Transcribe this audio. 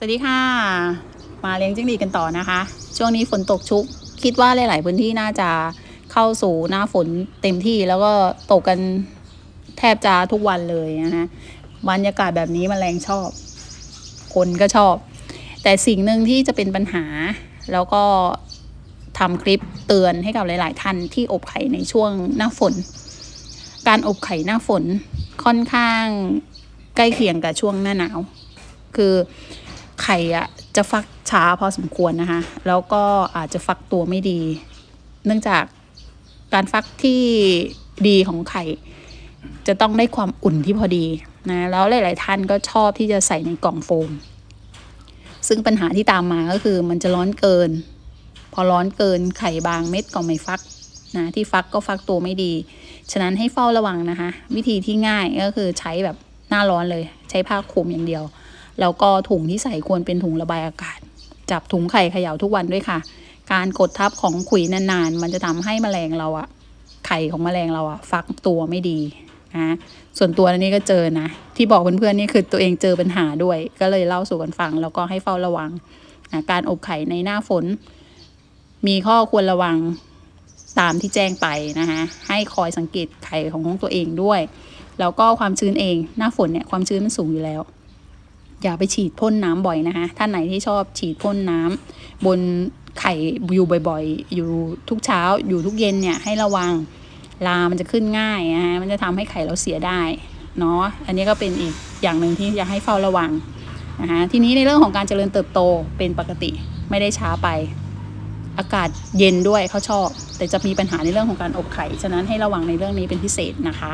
สวัสดีค่ะ มาเลี้ยงจิ้งหรีดกันต่อนะคะ ช่วงนี้ฝนตกชุก คิดว่าหลาย ๆ พื้นที่น่าจะเข้าสู่หน้าฝนเต็มที่แล้วก็ตกกันแทบจะทุกวันเลยนะคะบรรยากาศแบบนี้มแมลงชอบ คนก็ชอบ แต่สิ่งหนึ่งที่จะเป็นปัญหา แล้วก็ทำคลิปเตือนให้กับหลาย ๆ ท่านที่อบไข่ในช่วงหน้าฝน การอบไข่หน้าฝนค่อนข้างใกล้เคียงกับช่วงหน้าหนาว คือ ไข่อะจะฟักช้าพอสมควรนะคะ แล้วก็อาจจะฟักตัวไม่ดี เนื่องจากการฟักที่ดีของไข่ จะต้องได้ความอุ่นที่พอดีนะแล้วหลาย ๆ ท่านก็ชอบที่จะใส่ในกล่องโฟม ซึ่งปัญหาที่ตามมาก็คือมันจะร้อนเกิน พอร้อนเกินไข่บางเม็ดก็ไม่ฟักนะที่ฟักก็ฟักตัวไม่ดี ฉะนั้นให้เฝ้าระวังนะคะ วิธีที่ง่ายก็คือใช้แบบหน้าร้อนเลย ใช้ผ้าคลุมอย่างเดียว แล้วก็ถุงที่ใส่ควรเป็นถุงระบายอากาศ จับถุงไข่เขย่าทุกวันด้วยค่ะ การกดทับของขุยนานๆ มันจะทำให้แมลงเราอะไข่ของแมลงเราอะฟักตัวไม่ดีนะส่วนตัวนี้ก็เจอนะ ที่บอกเพื่อนๆนี่คือตัวเองเจอปัญหาด้วย ก็เลยเล่าสู่กันฟังแล้วก็ให้เฝ้าระวังนะการอบไข่ในหน้าฝน มีข้อควรระวังตามที่แจ้งไปนะคะให้คอยสังเกตไข่ของตัวเองด้วย แล้วก็ความชื้นเองหน้าฝนเนี่ยความชื้นมันสูงอยู่แล้ว อย่าไปฉีดพ่นน้ำบ่อยนะคะท่านไหนที่ชอบฉีดพ่นน้ำบนไข่อยู่บ่อยๆ อยู่ทุกเช้าอยู่ทุกเย็นเนี่ยให้ระวังลามันจะขึ้นง่ายนะฮะมันจะทำให้ไข่เราเสียได้เนาะอันนี้ก็เป็นอีกอย่างหนึ่งที่จะให้เฝ้าระวังนะคะทีนี้ในเรื่องของการเจริญเติบโตเป็นปกติไม่ได้ช้าไป อากาศเย็นด้วยเขาชอบ แต่จะมีปัญหาในเรื่องของการอบไข่ ฉะนั้นให้ระวังในเรื่องนี้เป็นพิเศษนะคะ